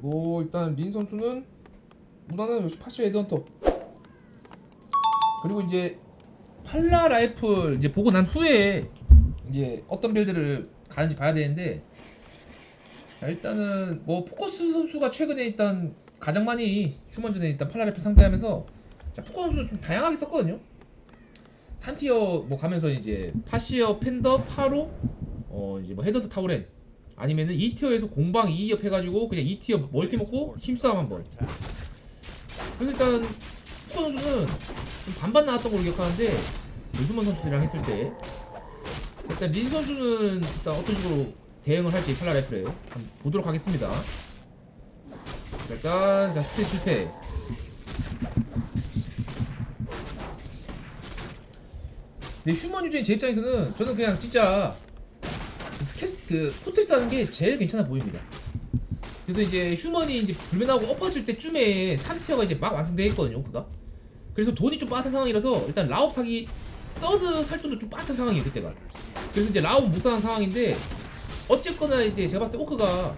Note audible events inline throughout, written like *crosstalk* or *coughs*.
그리고 일단 린 선수는 무난한 역시 파시 헤드헌터. 그리고 이제 팔라 라이플 이제 보고 난 후에 이제 어떤 빌드를 가는지 봐야 되는데 자 일단은 뭐 포커스 선수가 최근에 일단 가장 많이 휴먼전에 일단 팔라 라이플 상대하면서 자 포커스 선수는 좀 다양하게 썼거든요. 3티어 뭐 가면서 이제 파시어 팬더 파로 어 이제 뭐 헤더드 타우렌 아니면은 2티어에서 공방 2업 해가지고 그냥 2티어 멀티 먹고 힘싸움 한번. 그래서 일단 포커 선수는 좀 반반 나왔던 걸로 기억하는데 유수만 선수들이랑 했을 때. 자, 일단 린 선수는 일단 어떤 식으로 대응을 할지 팔라 래프에 한번 보도록 하겠습니다. 자, 일단 자 스틸 실패. 근데 휴먼 유저인 제 입장에서는 저는 그냥 진짜 그 포트스 하는 게 제일 괜찮아 보입니다. 그래서 이제 휴먼이 이제 불면하고 엎어질 때쯤에 3티어가 이제 막 완성돼 있거든요, 그가. 그래서 돈이 좀 빠듯한 상황이라서 일단 라업 사기 서드 살 돈도 좀 빠듯한 상황이에요, 그때가. 그래서 이제 라업 못 사는 상황인데 어쨌거나 이제 제가 봤을 때 오크가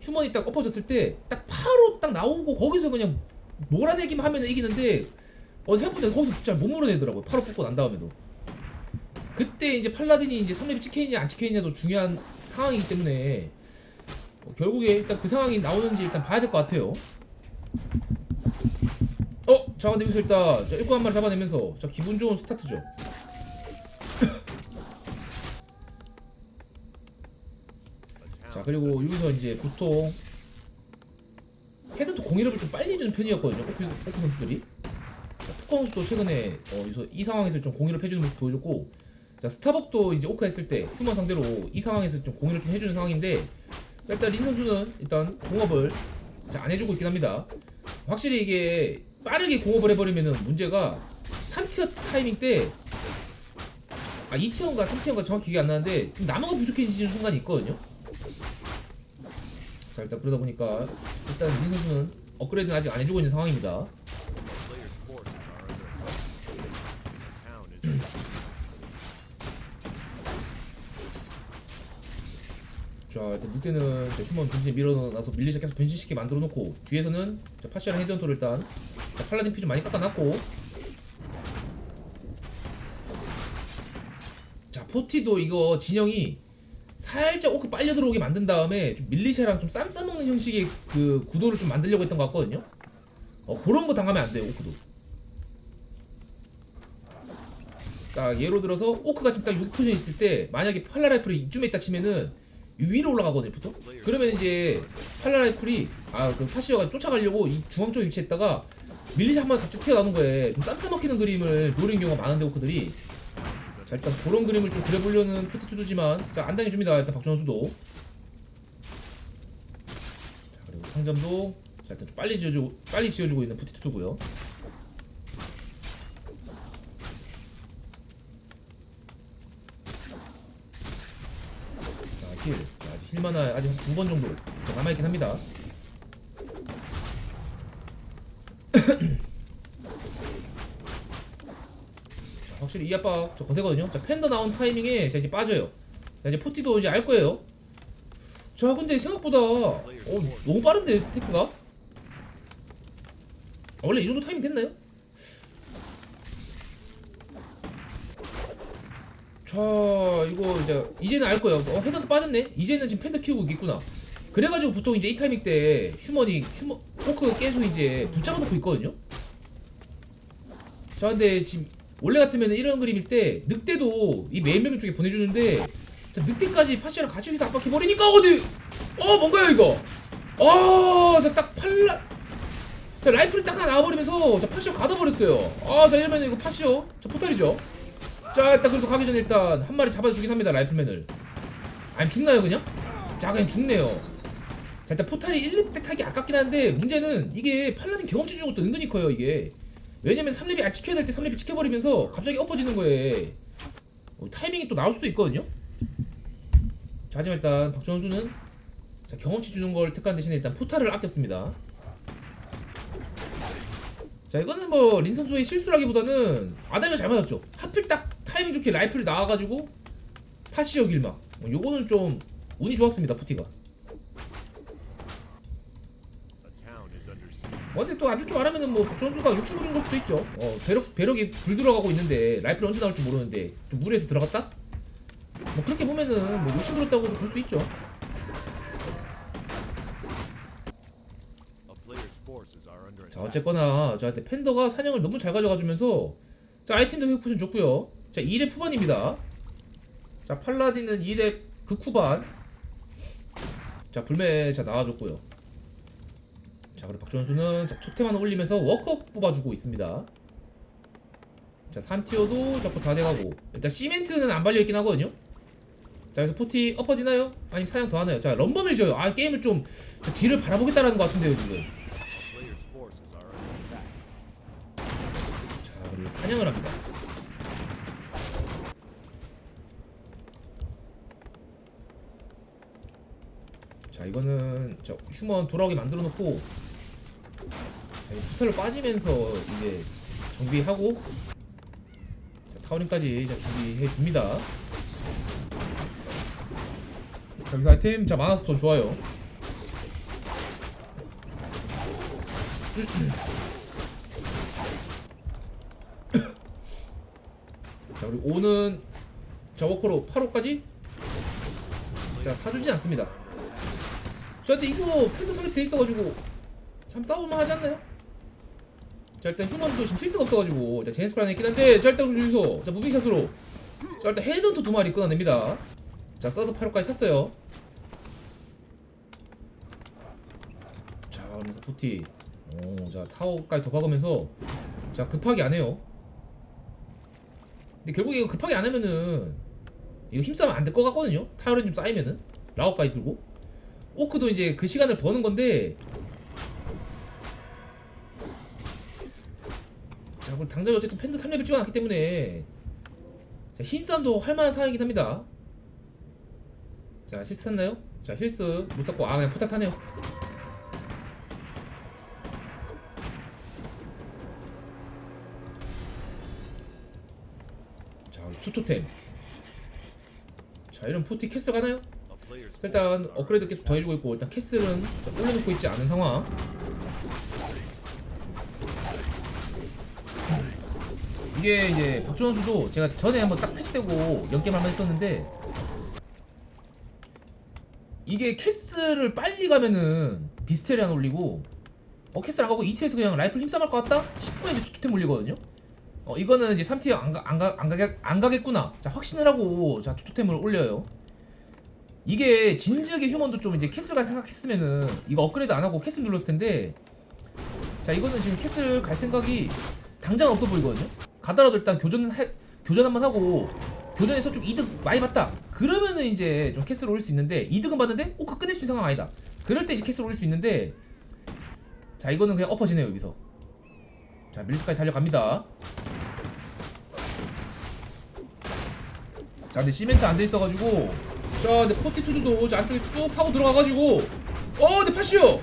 휴먼이 딱 엎어졌을 때 딱 바로 딱 나오고 거기서 그냥 몰아내기만 하면 이기는데 어 생각보다 거기서 잘 못 몰아내더라고요. 바로 뽑고 난 다음에도. 그때 이제 팔라딘이 이제 3렙이 찍혀있냐 안 찍혀있냐도 중요한 상황이기 때문에 어, 결국에 일단 그 상황이 나오는지 일단 봐야 될 것 같아요. 어? 자 근데 여기서 일단 자, 일꾼 한 마리 잡아내면서 자 기분 좋은 스타트죠. *coughs* 자 그리고 여기서 이제 보통 헤드도 공일업을 좀 빨리 주는 편이었거든요. 오크, 오크 선수들이. 자, 포커 선수도 최근에 어, 이 상황에서 좀 공일업 해주는 모습 보여줬고 자 스타벅도 이제 오크 했을 때 휴먼 상대로 이 상황에서 좀 공유를 좀 해주는 상황인데 일단 린 선수는 일단 공업을 자, 안 해주고 있긴 합니다. 확실히 이게 빠르게 공업을 해버리면은 문제가 3티어 타이밍 때 아, 2티어인가 3티어인가 정확히 기억이 안 나는데 좀 나무가 부족해지는 순간이 있거든요. 자 일단 그러다 보니까 일단 린 선수는 업그레이드는 아직 안 해주고 있는 상황입니다. 자 일단 늑대는 이제 휴먼 변신 밀어놔서 밀리자 계속 변신시키게 만들어 놓고 뒤에서는 자, 파시아랑 헤드헌터를 일단 자, 팔라딘 피 좀 많이 깎아놨고. 자 포티도 이거 진영이 살짝 오크 빨려 들어오게 만든 다음에 좀 밀리샤랑 좀 쌈 싸먹는 형식의 그 구도를 좀 만들려고 했던 것 같거든요. 어 그런 거 당하면 안 돼요 오크도. 딱 예로 들어서 오크가 지금 딱 여기 포지션에 있을 때 만약에 팔라라이플이 이쯤에 있다 치면은 이 위로 올라가거든요 보통? 그러면 이제 팔라라이플이 아그 파시어가 쫓아가려고 이 중앙 쪽 위치에다가 밀리시 한번 갑자기 튀어나오는 거에 좀 쌈싸 먹히는 그림을 노리는 경우가 많은데 오크들이. 자 일단 그런 그림을 좀 그려보려는 포티투드지만 자안 당해줍니다 일단 박준호 선수도 자 그리고 상점도 자 일단 좀 빨리 지어주고 빨리 지어주고 있는 포티투드고요 자, 힐. 자, 아직 힐만화 아직 한두번 정도 자, 남아있긴 합니다. *clears throat* 자, 확실히 이 압박 저 거세거든요. 자, 팬더 나온 타이밍에 자, 이제 빠져요. 자, 이제 포티도 이제 알 거예요. 자, 근데 생각보다 어, 너무 빠른데, 테크가? 아, 원래 이 정도 타이밍 됐나요? 자 이거 이제 이제는 알 거예요. 어 헤더도 빠졌네. 이제는 지금 팬더 키우고 있구나. 그래가지고 보통 이제 이 타이밍 때 휴먼이 휴먼 포크 계속 이제 붙잡아 놓고 있거든요. 자 근데 지금 원래 같으면 이런 그림일 때 늑대도 이 메인 병력 쪽에 보내주는데 자 늑대까지 파시아랑 같이 여기서 압박해 버리니까 어디 어 뭔가요 이거? 아자딱 팔라 자 라이플이 딱 하나 나와버리면서 자 파시오 가둬버렸어요. 아자 이러면 이거 파시오 자 포탈이죠. 자 일단 그래도 가기 전에 일단 한 마리 잡아주긴 합니다 라이플맨을. 아니 죽나요 그냥? 자 그냥 죽네요. 자 일단 포탈이 1, 2대 타기 아깝긴 한데 문제는 이게 팔라딘 경험치 주는 것도 은근히 커요 이게. 왜냐면 3렙이 안 지켜야 될 때 3렙이 지켜버리면서 갑자기 엎어지는 거에. 어, 타이밍이 또 나올 수도 있거든요? 자 하지만 일단 박주원 선수는 자 경험치 주는 걸 택한 대신에 일단 포탈을 아꼈습니다. 자 이거는 뭐 린 선수의 실수라기보다는 아다리가 잘 맞았죠. 하필 딱 타이밍 좋게 라이플이 나와가지고 파시어 길막 뭐 요거는 좀 운이 좋았습니다 푸티가 어, 근데 또 안 좋게 말하면은 뭐 박준수가 욕심부린 걸 수도 있죠. 어, 배럭 배럭이 불 들어가고 있는데 라이플 언제 나올지 모르는데 좀 무리해서 들어갔다? 뭐 그렇게 보면은 뭐 욕심부렸다고도 볼 수 있죠. 자. 어쨌거나 저한테 팬더가 사냥을 너무 잘 가져가주면서 자 아이템도 회복 포션 좋고요. 자 2렙 후반입니다. 자 팔라딘은 2렙 극후반. 자 불매 자 나와줬고요. 자 그리고 박준수는 자 토템 하나 올리면서 워커 뽑아주고 있습니다. 자 3티어도 자꾸 다 돼가고 일단 시멘트는 안 발려있긴 하거든요. 자 그래서 포티 엎어지나요? 아니면 사냥 더 하나요? 자 럼범을 져요. 아 게임을 좀 자, 뒤를 바라보겠다라는 것 같은데요 지금. 자 그리고 사냥을 합니다. 자 이거는 저 휴먼 돌아오게 만들어 놓고 자, 이 포탈로 빠지면서 이제 정비하고 자, 타워링까지 자, 준비해 줍니다. 자 여기서 아이템 자 마나스톤 좋아요. *clears throat* 자 그리고 5는 자 워커로 8호까지 자 사주진 않습니다 저한테 이거 팬더 설립 돼 있어가지고. 참 싸울만 하지 않나요? 자 일단 휴먼도 지금 필수가 없어가지고. 자 제네스 프라는 있긴 한데 자 일단 여기서 자 무빙샷으로. 자 일단 헤드헌터 두 마리 끊어냅니다. 자 서드 8호까지 샀어요. 자 그러면서 포티. 오자 타워까지 더 박으면서. 자 급하게 안 해요. 근데 결국에 이거 급하게 안 하면은 이거 힘싸면 안 될 것 같거든요. 타이어는 좀 쌓이면은? 라오까지 들고 오크도 이제 그 시간을 버는 건데 자 그리고 당장 어쨌든 팬더 3렙을 찍어놨기 때문에 자, 힘싸움도 할 만한 상황이긴 합니다. 자 실수 샀나요? 자 힐스 못 샀고 아 그냥 포탑 타네요. 자 투토템 자 이런 포티 캐슬 가나요? 일단 업그레이드 계속 더해주고 있고 일단 캐슬은 자, 올려놓고 있지 않은 상황. 이게 이제 박준원 선수도 제가 전에 한번 딱 패치되고 연게임 한번 했었는데 이게 캐슬을 빨리 가면은 비스테리 안 올리고 어 캐슬 안 가고 2티에서 그냥 라이플 힘싸움 할 것 같다? 10분에 이제 투템 올리거든요. 어 이거는 이제 3티어 안, 가, 안, 가, 안, 가겠, 안 가겠구나. 자 확신을 하고 자 투템을 올려요 이게 진지하게 휴먼도 좀 이제 캐슬 갈 생각했으면은 이거 업그레이드 안 하고 캐슬 눌렀을 텐데 자 이거는 지금 캐슬 갈 생각이 당장 없어 보이거든요? 가더라도 일단 교전 해, 교전 한번 하고 교전에서 좀 이득 많이 봤다. 그러면은 이제 좀 캐슬 올릴 수 있는데 이득은 봤는데 오크 끝낼 수 있는 상황 아니다. 그럴 때 이제 캐슬 올릴 수 있는데 자 이거는 그냥 엎어지네요 여기서. 자 밀스까지 달려갑니다. 자 근데 시멘트 안 돼 있어가지고 자 근데 포티투드도 저 안쪽에 쑥 파고 들어가가지고. 어 근데 파시오!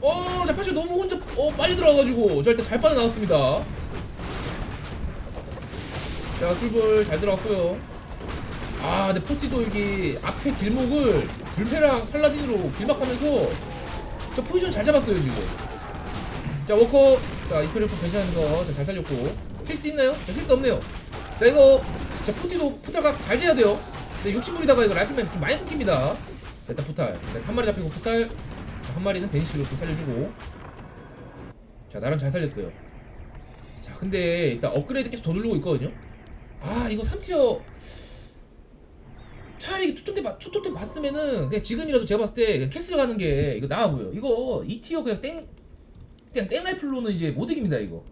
어 자 파시오 너무 혼자 어 빨리 들어가가지고. 자 일단 잘 빠져나왔습니다. 자 술불 잘 들어갔고요. 아 근데 포티도 여기 앞에 길목을 불패랑 팔라딘으로 길막하면서 저 포지션 잘 잡았어요 지금. 자 워커. 자 이토리프 괜찮은 거 잘 살렸고. 필스 있나요? 자, 필스 없네요. 자 이거 자 포티도 포탈각 잘 재야 돼요 근데 욕심부리다가 이거 라이플맨 좀 많이 끊깁니다. 자, 일단 포탈. 일단 한 마리 잡히고 포탈. 자, 한 마리는 베니시로 또 살려주고. 자 나름 잘 살렸어요. 자 근데 일단 업그레이드 계속 더 누르고 있거든요. 아 이거 3티어. 차라리 투토 때, 봤으면은 그냥 지금이라도 제가 봤을 때 캐슬 가는 게 이거 나아 보여 이거 2티어 그냥 땡 그냥 땡 라이플로는 이제 못 이깁니다 이거.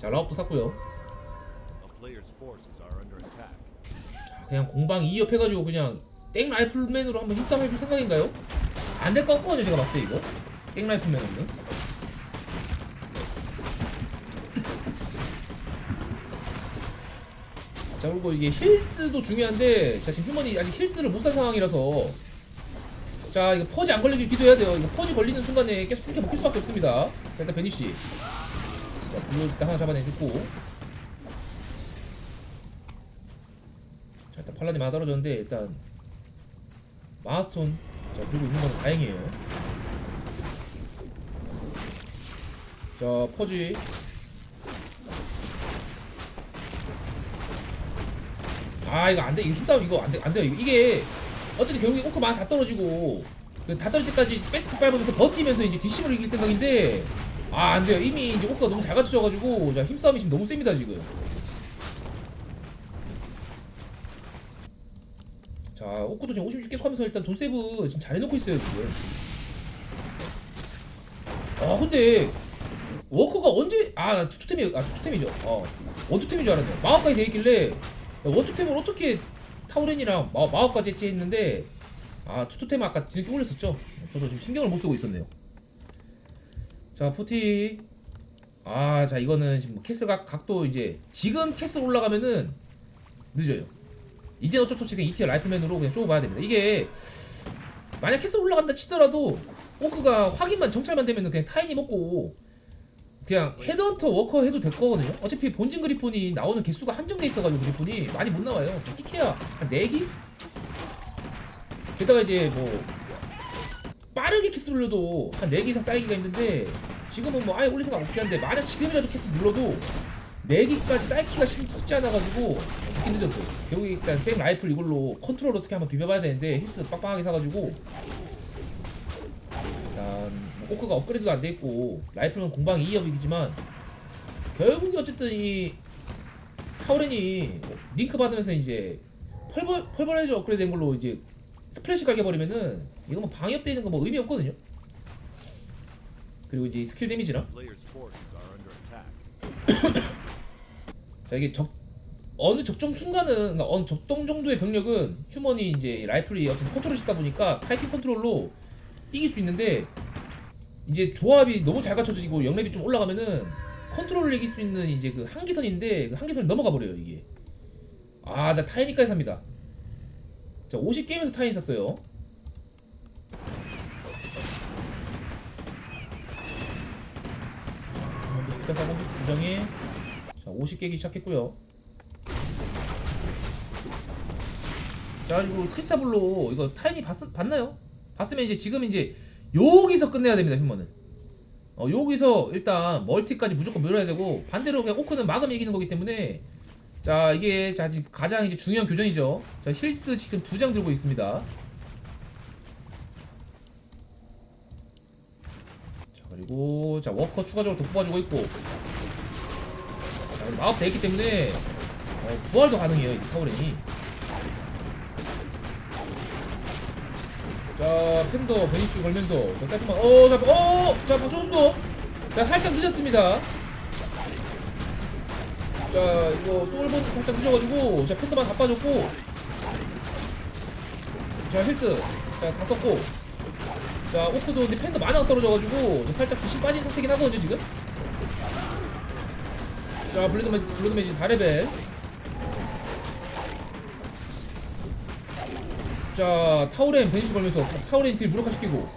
자 라업도 샀고요 그냥 공방 2업 해가지고 그냥 땡 라이플맨으로 한번 힘싸움 해볼 생각인가요? 안 될 것 같거든요 제가 봤을 때 이거. 땡 라이플맨으로는 *laughs* 자 그리고 이게 힐스도 중요한데 자 지금 휴먼이 아직 힐스를 못 산 상황이라서. 자 이거 퍼지 안 걸리길 기도해야 돼요. 이거 퍼지 걸리는 순간에 계속 이렇게 먹힐 수밖에 없습니다. 자 일단 베니쉬. 자 블루 일단 하나 잡아내주고 팔라딘 마다로졌는데 일단 마스톤 자 들고 있는 건 다행이에요. 자 포지. 아 이거 안돼. 이거 힘싸움 이거 안돼 안돼 이거 이게 어쨌든 결국에 오크 마다 떨어지고 그다 떨어질 때까지 백스틱 밟으면서 버티면서 이제 뒷심을 이길 생각인데 아 안돼요. 이미 이제 오크가 너무 잘 갖춰져가지고 자 힘싸움이 지금 너무 셉니다 지금. 자 오크도 지금 56 계속 하면서 일단 돈 세이브 지금 잘 해놓고 있어요 지금 아 근데 워커가 언제 아 투투템이 아 투투템이죠. 어. 원투템인 줄 알았네. 마법까지 돼있길래 야, 원투템을 어떻게 타우렌이랑 마, 마법까지 했지 했는데 아 투투템 아까 뒤늦게 올렸었죠? 저도 지금 신경을 못 쓰고 있었네요. 자 포티. 아 자 이거는 지금 캐슬 각, 각도 이제 지금 캐슬 올라가면은 늦어요 이제 어쩔 수 없이 그냥 ETL 라이플맨으로 그냥 쇼 봐야 됩니다 이게 만약 캐슬 올라간다 치더라도 오크가 확인만 정찰만 되면은 그냥 타인이 먹고 그냥 헤드헌터 워커 해도 될 거거든요. 어차피 본진 그리폰이 나오는 개수가 한정돼 있어가지고 그리폰이 많이 못 나와요. 끼케야 한 4기? 게다가 이제 뭐 빠르게 캐스 눌러도 한 4개 이상 쌓이기가 힘든데 지금은 뭐 아예 올릴 생각 없긴 한데 만약 지금이라도 캐스 눌러도 4개까지 쌓이기가 쉽- 쉽지 않아가지고 늦게 늦었어요. 결국에 일단 땡 라이플 이걸로 컨트롤 어떻게 한번 비벼봐야 되는데 힐스 빡빡하게 사가지고 일단 뭐 오크가 업그레이드도 안 돼 있고 라이플은 공방 2업이지만 결국에 어쨌든 이 타우렌이 링크 받으면서 이제 펄벌 펄벌해즈 업그레이드 된 걸로 이제 스플래시 가게 버리면은 이거 뭐 방역돼 있는 거 뭐 의미 없거든요. 그리고 이제 이 스킬 데미지랑 *coughs* 자 이게 적 어느 적정 순간은 그러니까 어느 적정 정도의 병력은 휴먼이 이제 라이플이 어쨌든 컨트롤 시다 보니까 파이팅 컨트롤로 이길 수 있는데 이제 조합이 너무 잘 갖춰지고 영렙이 좀 올라가면은 컨트롤을 이길 수 있는 이제 그 한계선인데 그 한계선을 넘어가 버려요 이게. 아 자 타이니까지 삽니다. 자 50게임에서 타인 샀어요. 일단 부정이. 자, 50 깨기 시작했고요. 자, 그리고 크리스타블로 이거 타인이 봤, 봤나요? 봤으면 이제 지금 이제 여기서 끝내야 됩니다, 휴먼은. 어, 여기서 일단 멀티까지 무조건 밀어야 되고 반대로 그냥 오크는 막으면 이기는 거기 때문에 자, 이게 자, 지금 가장 이제 중요한 교전이죠. 자, 힐스 지금 두 장 들고 있습니다. 자, 그리고 자, 워커 추가적으로 더 뽑아주고 있고 자, 마법 돼 있기 때문에 어, 부활도 가능해요 이제 타우렌이. 자 팬더 베니슈 걸면서 자 사이프만 어자 어자 박종수도! 자 살짝 늦었습니다. 자 이거 소울본이 살짝 늦어가지고 자 팬더만 다 빠졌고. 자 헬스. 자다 썼고. 자 오크도 근데 팬더 만화가 떨어져가지고 자, 살짝 뒤심 빠진 상태긴 하거든요 지금 자 블레드 매지 블레드 매지 4레벨. 자 타우렌 베니시 걸면서 타우렌 딜 무력화 시키고.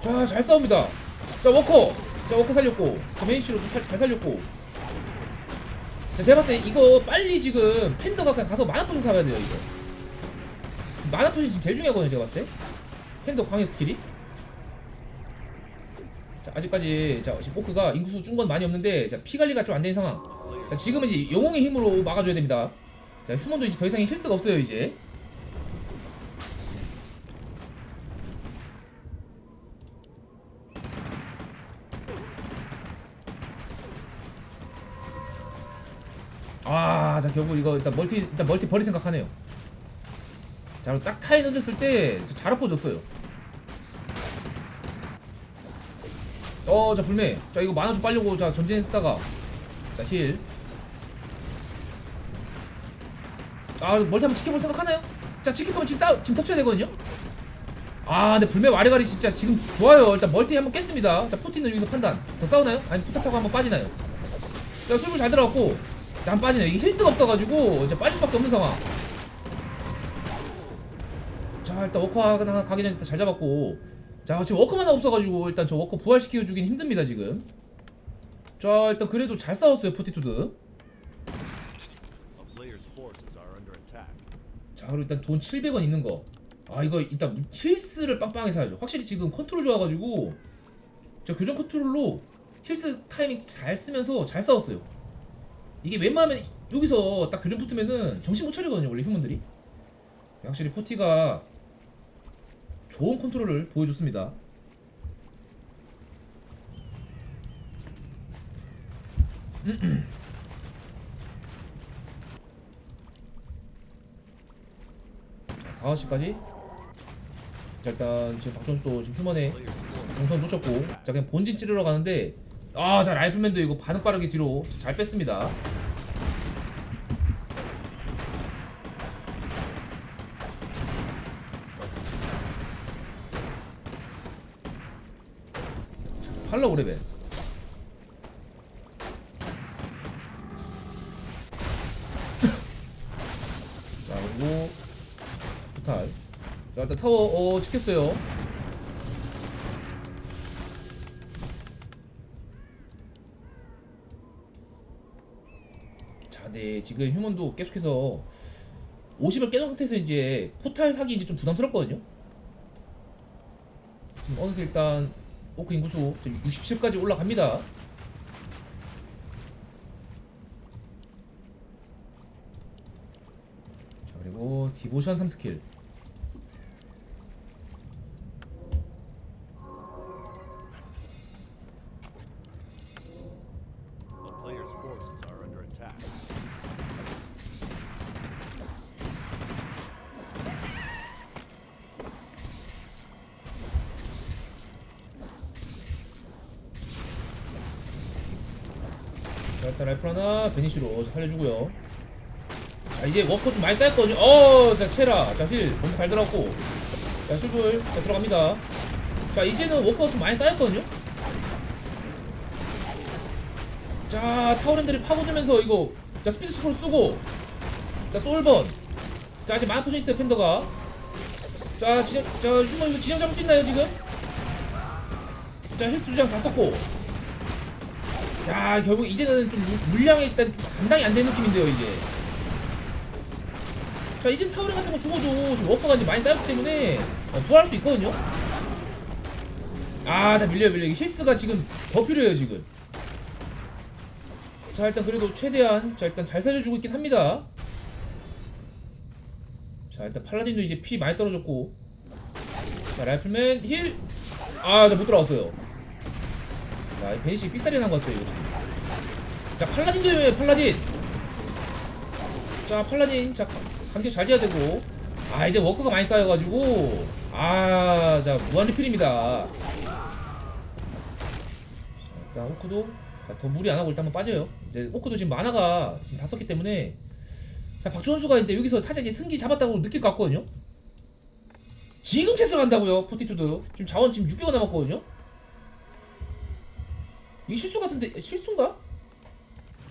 자 잘 싸웁니다. 자 워커! 자 워커 살렸고. 자 베니시로 잘, 잘 살렸고. 자 제가 봤을 때 이거 빨리 지금 팬더가 그냥 가서 마나포션 사야 돼요 이거. 마나포션 지금 제일 중요하거든요 제가 봤을 때. 팬더 광역 스킬이 자 아직까지 자 지금 포크가 인구수 준 건 많이 없는데 자 피 관리가 좀 안 된 상황 자, 지금은 이제 영웅의 힘으로 막아줘야 됩니다 자 휴먼도 이제 더 이상 힐스가 없어요 이제 아, 자 결국 이거 일단 멀티 일단 멀티 버리 생각하네요. 자, 딱 타이 던졌을 때 잘 엎어졌어요. 어, 자 불매. 자 이거 만화 좀 빨려고 자 전진했다가 자 힐. 아 멀티 한번 지켜볼 생각 하나요? 자 지킬 거면 지금 싸, 지금 터쳐야 되거든요. 아 근데 불매 와리가리 진짜 지금 좋아요. 일단 멀티 한번 깼습니다. 자 포티는 여기서 판단. 더 싸우나요? 아니 포탑 타고 한번 빠지나요? 자 술불 잘 들어갔고 자, 안 빠지네. 이게 힐스가 없어가지고 이제 빠질 수밖에 없는 상황. 자, 일단 워커 하나 가기 전에 일단 잘 잡았고. 자, 지금 워커만 하나 없어가지고 일단 저 워커 부활시켜 주긴 힘듭니다 지금. 자, 일단 그래도 잘 싸웠어요 포티투드. 자, 그리고 일단 돈 700원 있는 거. 아, 이거 일단 힐스를 빵빵하게 사야죠. 확실히 지금 컨트롤 좋아가지고 자 교전 컨트롤로 힐스 타이밍 잘 쓰면서 잘 싸웠어요. 이게 웬만하면 여기서 딱 교전 붙으면은 정신 못 차리거든요 원래 휴먼들이. 확실히 포티가 좋은 컨트롤을 보여줬습니다. 자, 5시까지. 자, 일단 지금 박선수도 지금 휴먼에. 동선 놓쳤고, 자, 그냥 본진 찌르러 가는데, 아, 자, 라이플맨도 이거 반응 빠르게 뒤로 잘 뺐습니다. 자, 팔로 오레벨. 자, 그리고 부탈. 자, 일단 타워 어 지켰어요. 자, 네 지금 휴먼도 계속해서 50을 깨놓은 상태에서 이제 포탈 사기 이제 좀 부담스럽거든요. 지금 어느새 일단 오크 인구수 67까지 올라갑니다. 자 그리고 디보션 3스킬 베니시로 살려주고요. 자 이제 워커 좀 많이 쌓였거든요. 어자 체라. 자힐. 먼저 잘 들어갔고. 자 술불. 자 들어갑니다. 자 이제는 워커가 좀 많이 쌓였거든요. 자 타워랜드를 파고들면서 이거 자 스피드 스콜 쓰고. 자 솔번. 자 아직 많은 포션 있어요 팬더가. 자 지정 자 휴먼 이거 지정 잡을 수 있나요 지금? 자 힐스 주장 다 썼고 야 결국 이제는 좀 물- 물량이 일단 좀 감당이 안 되는 느낌인데요 이제 자 이젠 타워링 같은 거 죽어도 지금 워커가 이제 많이 쌓였기 때문에 어, 부활할 수 있거든요. 아자 밀려요 밀려요. 이게 힐스가 지금 더 필요해요 지금. 자 일단 그래도 최대한 자 일단 잘 살려주고 있긴 합니다. 자 일단 팔라딘도 이제 피 많이 떨어졌고. 자 라이플맨 힐아자 못 들어갔어요 자, 이 베니시 삐싸리 난것 같아요, 이거. 자, 팔라딘도 해요, 팔라딘! 자, 팔라딘. 자, 가- 간격 잘 지어야 되고. 아, 이제 워커가 많이 쌓여가지고. 아, 자, 무한 리필입니다. 자, 일단, 오크도. 자, 더 무리 안 하고 일단 한번 빠져요. 이제, 오크도 지금 만화가 지금 다 썼기 때문에. 자, 박주 선수가 이제 여기서 살짝 이제 승기 잡았다고 느낄 것 같거든요? 지금 체스 간다고요, 포티투도. 지금 자원 지금 600원 남았거든요? 이게 실수 같은데 실수인가?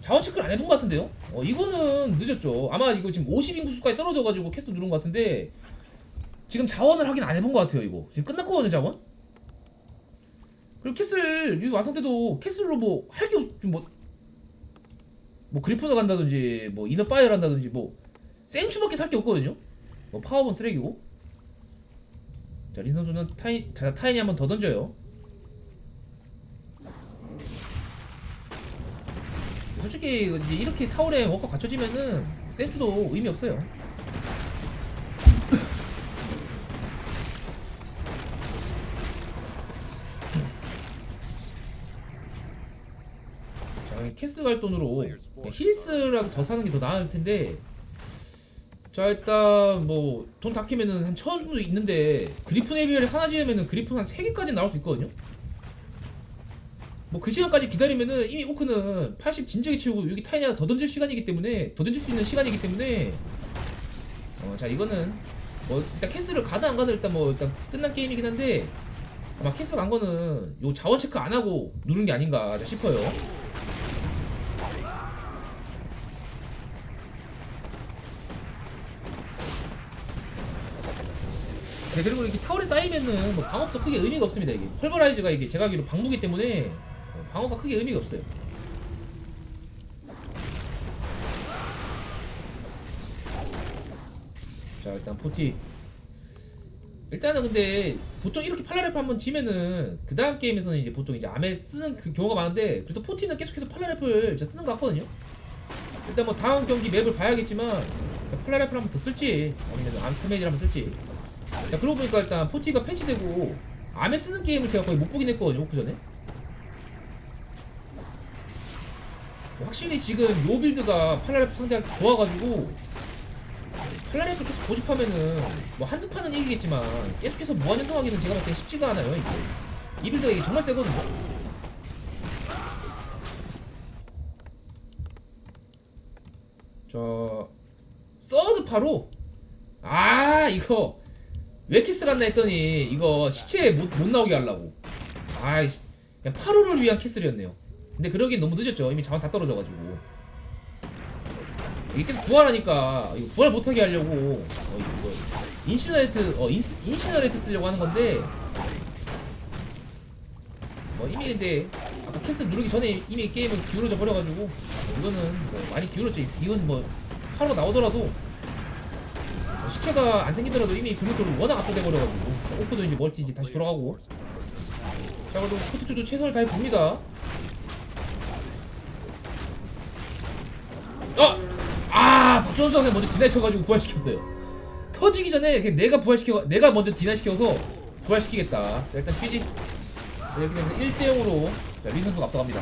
자원 체크를 안 해본 것 같은데요? 어 이거는 늦었죠. 아마 이거 지금 50 인구수까지 떨어져가지고 캐스트 누른 것 같은데 지금 자원을 하긴 안 해본 것 같아요. 이거 지금 끝났거든요 자원. 그리고 캐슬 왔을 때도 캐슬로 뭐 할 게 뭐뭐 뭐 그리프너 간다든지 뭐 이너 파이어 한다든지 뭐 생추밖에 살 게 없거든요. 뭐 파워본 쓰레기고. 자 린 선수는 타이 자 타인이 한번 더 던져요. 솔직히 이제 이렇게 타월에 워커 갖춰지면은 센추도 의미 없어요. 자, 캐스 갈 돈으로 힐스라도 더 사는 게 더 나을 텐데. 자 일단 뭐 돈 다 키면은 한 천 정도 있는데 그리픈 에비얼이 하나 지으면은 그리픈 한 세 개까지 나올 수 있거든요. 뭐 그 시간까지 기다리면은 이미 오크는 80 진작에 채우고 여기 타이니가 더 던질 시간이기 때문에 더 던질 수 있는 시간이기 때문에 어 자 이거는 뭐 일단 캐스를 가든 안 가든 일단 뭐 일단 끝난 게임이긴 한데 아마 캐스 간 거는 요 자원 체크 안 하고 누른 게 아닌가 싶어요. 네, 그리고 이렇게 타월에 쌓이면은 뭐 방업도 크게 의미가 없습니다 이게 펄버라이즈가 이게 제가 알기로 방무기 때문에 어, 방어가 크게 의미가 없어요 자 일단 포티 일단은 근데 보통 이렇게 팔라레프 한번 지면은 그 다음 게임에서는 이제 보통 이제 암에 쓰는 그 경우가 많은데 그래도 포티는 계속해서 팔라레프를 진짜 쓰는 것 같거든요. 일단 뭐 다음 경기 맵을 봐야겠지만 팔라레프를 한번 더 쓸지 아니면 암 크메이지를 한번 쓸지. 자 그러고 보니까 일단 포티가 패치되고 암에 쓰는 게임을 제가 거의 못 보긴 했거든요 오프 전에. 확실히 지금 요 빌드가 팔라레프 상대하기 좋아가지고 팔라레프 계속 고집하면은 뭐 한두 판은 이기겠지만 계속해서 무한연성하기는 제가 봤을 때 쉽지가 않아요 이게. 이 빌드가 이게 정말 세거든요. 저 서드 파로! 아 이거! 왜 키스 갔나 했더니 이거 시체 못, 못 나오게 하려고. 아이씨 8호를 위한 키스였네요 근데 그러긴 너무 늦었죠. 이미 자원 다 떨어져가지고. 이게 계속 부활하니까 이거 부활 못하게 하려고. 어, 이거 인시너레이트 어 인스, 인시너레이트 쓰려고 하는 건데. 뭐 이미 근데 아까 캐슬 누르기 전에 이미 게임은 기울어져 버려가지고 이거는 뭐 많이 기울었지 이건 뭐 하루 나오더라도 뭐 시체가 안 생기더라도 이미 근육적으로 워낙 압도돼 버려가지고. 오프도 이제 멀티 이제 다시 돌아가고. 자 그래도 포트도 최선을 다해 봅니다 어! 아 박준수 선수 먼저 디나이 쳐가지고 부활시켰어요. 터지기 전에 그냥 내가 부활시켜 내가 먼저 디나이 시켜서 부활시키겠다. 자, 일단 튀지 자, 이렇게 되면서 1대 0으로 자, 리 선수가 앞서갑니다